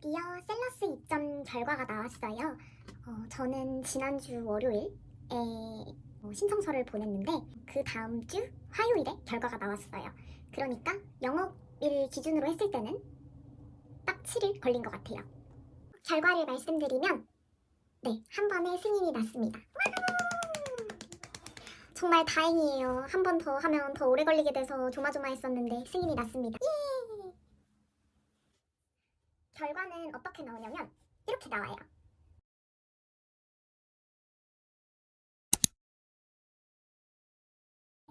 드디어 셀러스 입점 결과가 나왔어요. 어, 저는 지난주 월요일에 어, 신청서를 보냈는데 그 다음 주 화요일에 결과가 나왔어요. 그러니까 영업일 기준으로 했을 때는 딱 7일 걸린 것 같아요. 결과를 말씀드리면 네, 한 번에 승인이 났습니다. 정말 다행이에요. 한 번 더 하면 더 오래 걸리게 돼서 조마조마했었는데 승인이 났습니다. 예! 결과는 어떻게 나오냐면 이렇게 나와요.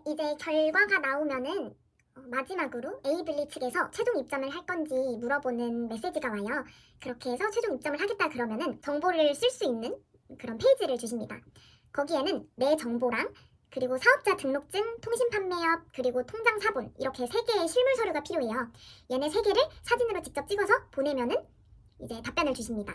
이제 결과가 나오면은 어, 마지막으로 에이블리 측에서 최종 입점을 할 건지 물어보는 메시지가 와요. 그렇게 해서 최종 입점을 하겠다 그러면은 정보를 쓸 수 있는 그런 페이지를 주십니다. 거기에는 내 정보랑 그리고 사업자 등록증, 통신 판매업, 그리고 통장 사본 이렇게 세 개의 실물 서류가 필요해요. 얘네 세 개를 사진으로 직접 찍어서 보내면은 이제 답변을 주십니다.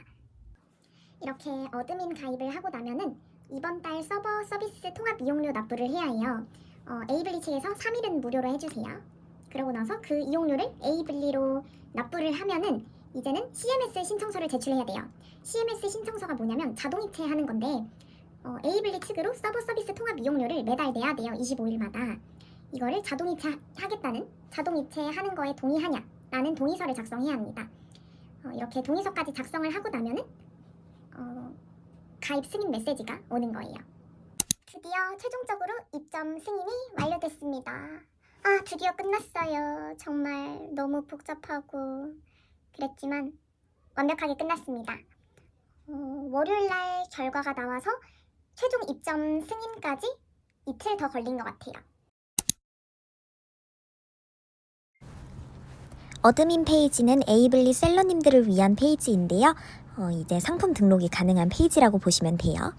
이렇게 어드민 가입을 하고 나면은 이번 달 서버 서비스 통합 이용료 납부를 해야 해요. 어, 에이블리 측에서 3일은 무료로 해주세요. 그러고 나서 그 이용료를 에이블리로 납부를 하면은 이제는 CMS 신청서를 제출해야 돼요. CMS 신청서가 뭐냐면 자동이체 하는 건데 어, 에이블리 측으로 서버 서비스 통합 이용료를 매달 내야 돼요. 25일마다. 이거를 자동이체 하- 하겠다는 자동이체 하는 거에 동의하냐 라는 동의서를 작성해야 합니다. 어, 이렇게 동의서까지 작성을 하고 나면은 어, 가입 승인 메시지가 오는 거예요. 드디어 최종적으로 입점 승인이 완료됐습니다. 아, 드디어 끝났어요. 정말 너무 복잡하고 그랬지만 완벽하게 끝났습니다. 어, 월요일 날 결과가 나와서 최종 입점 승인까지 이틀 더 걸린 것 같아요. 어드민 페이지는 에이블리 셀러님들을 위한 페이지인데요. 어, 이제 상품 등록이 가능한 페이지라고 보시면 돼요.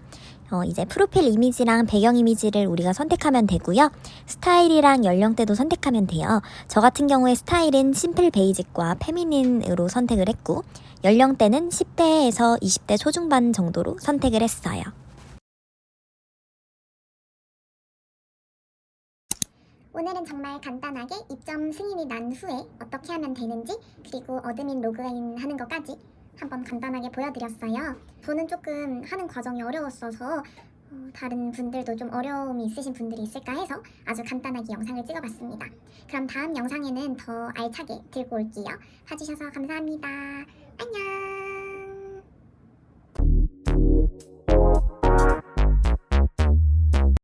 어, 이제 프로필 이미지랑 배경 이미지를 우리가 선택하면 되고요. 스타일이랑 연령대도 선택하면 돼요. 저 같은 경우에 스타일은 심플 베이직과 페미닌으로 선택을 했고, 연령대는 10대에서 20대 초중반 정도로 선택을 했어요. 오늘은 정말 간단하게 입점 승인이 난 후에 어떻게 하면 되는지 그리고 어드민 로그인 하는 것까지 한번 간단하게 보여드렸어요. 저는 조금 하는 과정이 어려웠어서 어, 다른 분들도 좀 어려움이 있으신 분들이 있을까 해서 아주 간단하게 영상을 찍어봤습니다. 그럼 다음 영상에는 더 알차게 들고 올게요. 봐주셔서 감사합니다. 안녕!